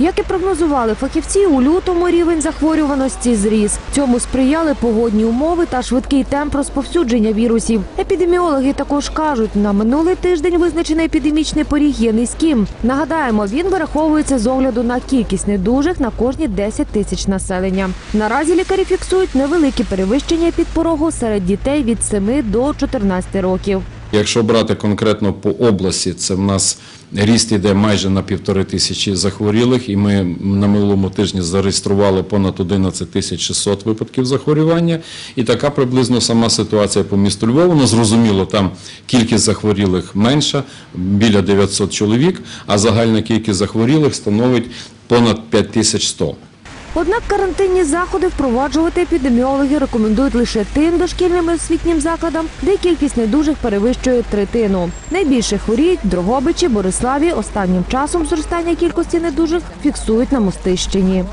Як і прогнозували фахівці, у лютому рівень захворюваності зріс. Цьому сприяли погодні умови та швидкий темп розповсюдження вірусів. Епідеміологи також кажуть, на минулий тиждень визначений епідемічний поріг є низьким. Нагадаємо, він вираховується з огляду на кількість недужих на кожні 10 тисяч населення. Наразі лікарі фіксують невеликі перевищення підпорогу серед дітей від 7 до 14 років. Якщо брати конкретно по області, це в нас ріст іде майже на півтори тисячі захворілих, і ми на минулому тижні зареєстрували понад 11 тисяч 600 випадків захворювання. І така приблизно сама ситуація по місту Львову. Ну, зрозуміло, там кількість захворілих менша, біля 900 чоловік, а загальна кількість захворілих становить понад 5100. Однак карантинні заходи впроваджувати епідеміологи рекомендують лише тим дошкільним освітнім закладам, де кількість недужих перевищує третину. Найбільше хворіють Дрогобичі, Бориславі. Останнім часом зростання кількості недужих фіксують на Мостищині.